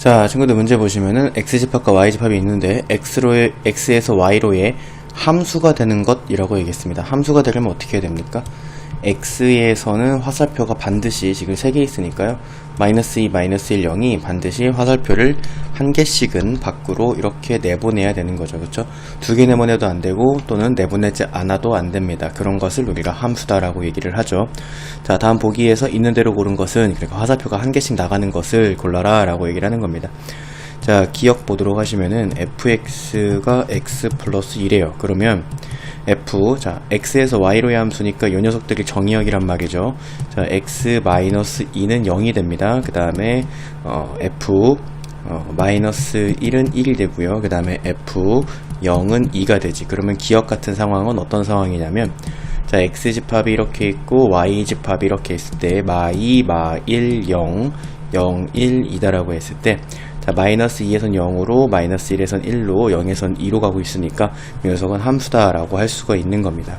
자, 친구들 문제 보시면은 x집합과 y집합이 있는데 x로의 x에서 y로의 함수가 되는 것이라고 얘기했습니다. 함수가 되려면 어떻게 해야 됩니까? X에서는 화살표가 반드시 지금 3개 있으니까요. 마이너스 2, 마이너스 1, 0이 반드시 화살표를 한 개씩은 밖으로 이렇게 내보내야 되는 거죠. 그렇죠? 두 개 내보내도 안 되고 또는 내보내지 않아도 안 됩니다. 그런 것을 우리가 함수다라고 얘기를 하죠. 자, 다음 보기에서 있는 대로 고른 것은 그러니까 화살표가 한 개씩 나가는 것을 골라라 라고 얘기를 하는 겁니다. 자, 기억 보도록 하시면은 fx가 x 플러스 1이에요. 그러면 f, 자, x에서 y로의 함수니까 이 녀석들이 정의역이란 말이죠. 자, x 마이너스 2는 0이 됩니다. 그 다음에, 어, f, 어, 마이너스 1은 1이 되고요. 그 다음에 f, 0은 2가 되지. 그러면 기억 같은 상황은 어떤 상황이냐면, 자, x 집합이 이렇게 있고, y 집합이 이렇게 있을 때, 마 2, 마 1, 0, 0, 1, 2다라고 했을 때, 자, 마이너스 2에선 0으로, 마이너스 1에선 1로, 0에선 2로 가고 있으니까 이 녀석은 함수다라고 할 수가 있는 겁니다.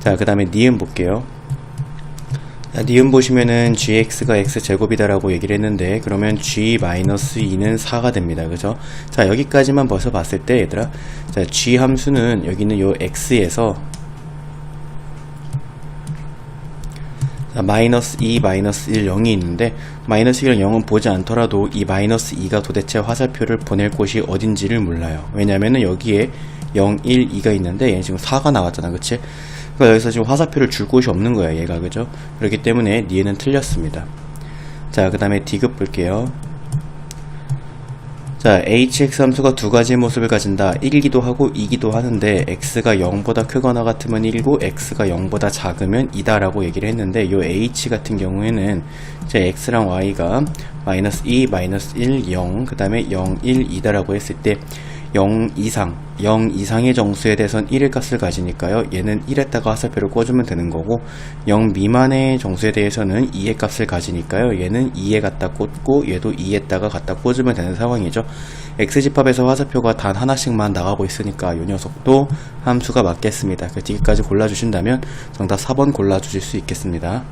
자, 그 다음에 니은 볼게요. 자, 니은 보시면은 gx가 x제곱이다라고 얘기를 했는데 그러면 g-2는 4가 됩니다. 그죠? 자, 여기까지만 벌써 봤을 때 얘들아 자, g 함수는 여기 있는 요 x에서 마이너스 2, 마이너스 1, 0이 있는데 마이너스 1은 0은 보지 않더라도 이 마이너스 2가 도대체 화살표를 보낼 곳이 어딘지를 몰라요. 왜냐면은 여기에 0, 1, 2가 있는데 얘는 지금 4가 나왔잖아. 그치? 그러니까 여기서 지금 화살표를 줄 곳이 없는 거야. 얘가. 그죠? 그렇기 때문에 니에는 틀렸습니다. 자, 그 다음에 D급 볼게요. 자, hx 함수가 두 가지 모습을 가진다. 1기도 하고 2기도 하는데 x가 0보다 크거나 같으면 1이고 x가 0보다 작으면 2다라고 얘기를 했는데 요 h 같은 경우에는 이제 x랑 y가 마이너스 2, 마이너스 1, 0, 그 다음에 0, 1, 2다라고 했을 때 0 이상, 0 이상의 정수에 대해서는 1의 값을 가지니까요. 얘는 1에다가 화살표를 꽂으면 되는 거고 0 미만의 정수에 대해서는 2의 값을 가지니까요. 얘는 2에 갖다 꽂고 얘도 2에다가 갖다 꽂으면 되는 상황이죠. x집합에서 화살표가 단 하나씩만 나가고 있으니까 이 녀석도 함수가 맞겠습니다. 그 뒤까지 골라주신다면 정답 4번 골라주실 수 있겠습니다.